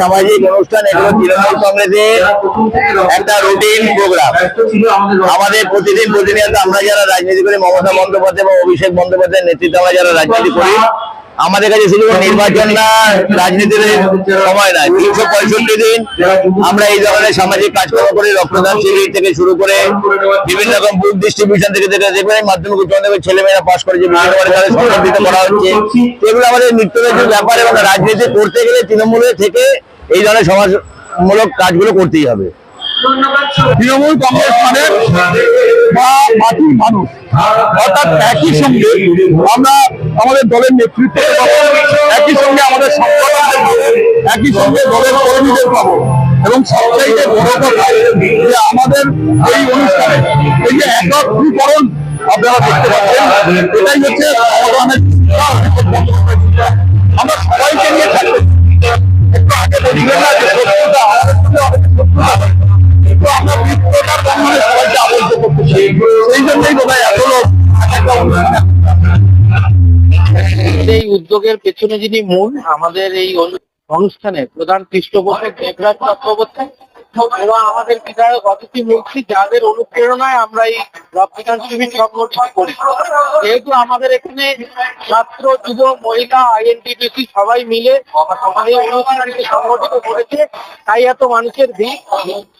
সামাজিক অনুষ্ঠান একটা রুটিন প্রোগ্রাম আমাদের প্রতিদিন প্রতিনিয়ত আমরা যারা রাজনীতি করি, মমতা বন্দ্যোপাধ্যায় বা অভিষেক বন্দ্যোপাধ্যায়ের নেতৃত্বে আমরা যারা রাজনীতি করি আমাদের কাছে শুধু নির্বাচন না রাজনীতির সময় না তিনশো পঁয়ষট্টি দিন আমরা এই ধরনের সামাজিক কাজকর্ম করে রক্তদান শিবির থেকে শুরু করে বিভিন্ন রকম বুক ডিস্ট্রিবিউশন থেকে যেখানে মাধ্যমিক উচ্চ মাধ্যমিক ছেলেমেয়েরা পাশ করে যে তাদের সম্মানিত করা হচ্ছে। এগুলো আমাদের নিত্যনৈতিক ব্যাপার এবং রাজনীতি করতে গেলে তৃণমূলের থেকে এই ধরনের সমাজমূলক কাজগুলো করতেই হবে। তৃণমূল কংগ্রেস মানে মাটির মানুষ। অর্থাৎ একই সঙ্গে আমরা আমাদের দলের নেতৃত্ব একই সঙ্গে আমাদের একই সঙ্গে দলের কর্মীদের পাবো। এবং সবচাইতে বড় কথা যে আমাদের এই অনুষ্ঠানে এই যে একত্রীকরণ আপনারা দেখতে পাচ্ছেন, এটাই হচ্ছে আমরা সবাইকে নিয়ে থাকতে এই উদ্যোগের পেছনে যিনি মূল, আমাদের এই অনুষ্ঠানে প্রধান পৃষ্ঠপোষক দেবরাজ চক্রবর্তী এবং আমাদের বিধায়ক অতিথি মুখী যাদের অনুপ্রেরণায় আমরা এই যেহেতু আমাদের এখানে ছাত্র যুব মহিলা আইএনটিপিসি সবাই মিলে সংগঠিত করেছে, তাই এত মানুষের ভিড়।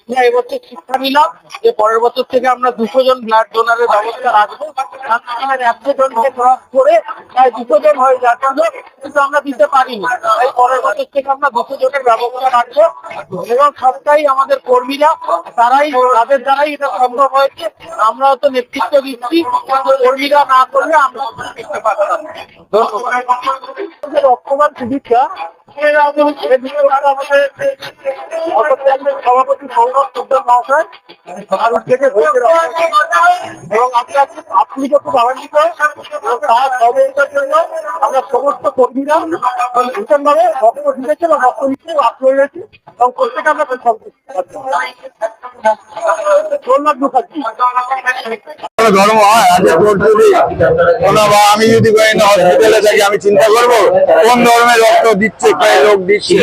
আমরা এবছর শিক্ষা নিলাম যে পরের বছর থেকে আমরা দুশো জন ব্লাড ডোনারের ব্যবস্থা রাখব। একশো জনকে ক্রস করে প্রায় দুশো জন হয়ে যাচ্ছিল কিন্তু আমরা দিতে পারিনি। তাই পরের বছর থেকে আমরা দুশো জনের ব্যবস্থা রাখব। এবং সবটাই আমাদের কর্মীরা, তারাই, তাদের দ্বারাই এটা সম্ভব হয়েছে। আমরাও তো নেতৃত্ব দিচ্ছি কর্মীরা না করলে আমরা করতে পারতাম। ধন্যবাদ অক্ষমান অটোক্যালের এবং আপনি যত আনন্দিত, তার সহযোগিতার জন্য আমরা সমস্ত কর্মীরা ভীষণভাবে রক্ত দিয়েছে বা রক্ত দিচ্ছে আগ্রহী রয়েছে এবং প্রত্যেকে আমরা সন্তুষ্ট সোমনাথ মুখার্জি কোনো ধর্ম হয় আজকে যদি কোনো বা আমি যদি হসপিটালে থাকি আমি চিন্তা করব কোন ধর্মের রক্ত দিচ্ছে কে লোক দিচ্ছে?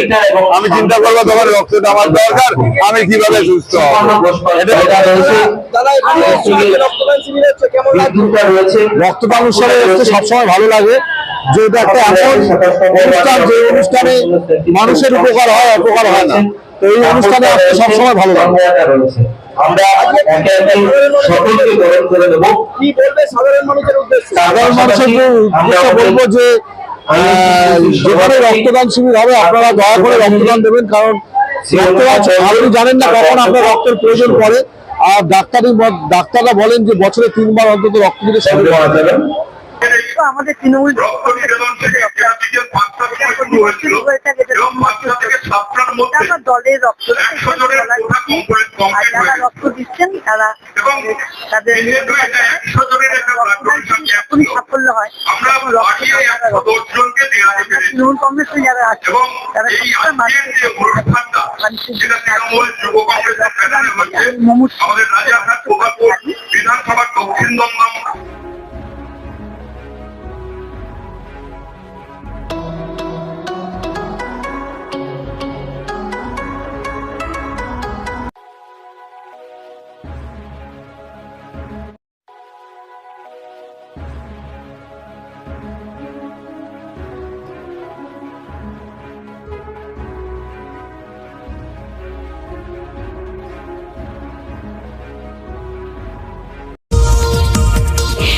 আমি চিন্তা করব তখন রক্তটা আমার দরকার আমি কীভাবে সুস্থ রক্তদান উৎসবে সবসময় ভালো লাগে। যে একটা এমন অনুষ্ঠান যে অনুষ্ঠানে মানুষের উপকার হয় অপকার হয় না। তো এই অনুষ্ঠানে আসতে সবসময় ভালো লাগে। আমরা একে একে সকলকে গ্রহণ করে দেবো। কি বলবে সাধারণ মানুষের উদ্দেশ্যে? সাধারণ মানুষের উদ্দেশ্যে বলব যে যেখানে রক্তদান শিবির হবে আপনারা দয়া করে রক্তদান দেবেন কারণ রক্তদান আপনি জানেন না কখন আপনার রক্তের প্রয়োজন পড়ে। আর ডাক্তারি ডাক্তাররা বলেন যে বছরে তিনবার অন্তত রক্ত দিতে শুরু করা যাবে আমাদের তৃণমূল হয়েছিল এবং পাঁচটা থেকে সাতটার মধ্যে দলের রক্ত একশো জনের যারা রক্ত দিচ্ছেন তারা তাদের একশো জনের সাফল্য হয়। আমরা তখন রক্ত বাকিয়ে যারা একশো দশ জনকে দেওয়াতে পেরেছি তৃণমূল কংগ্রেসে যারা আছে তারা এই সবসময় আজকের যে অনুষ্ঠানটা সেটা তৃণমূল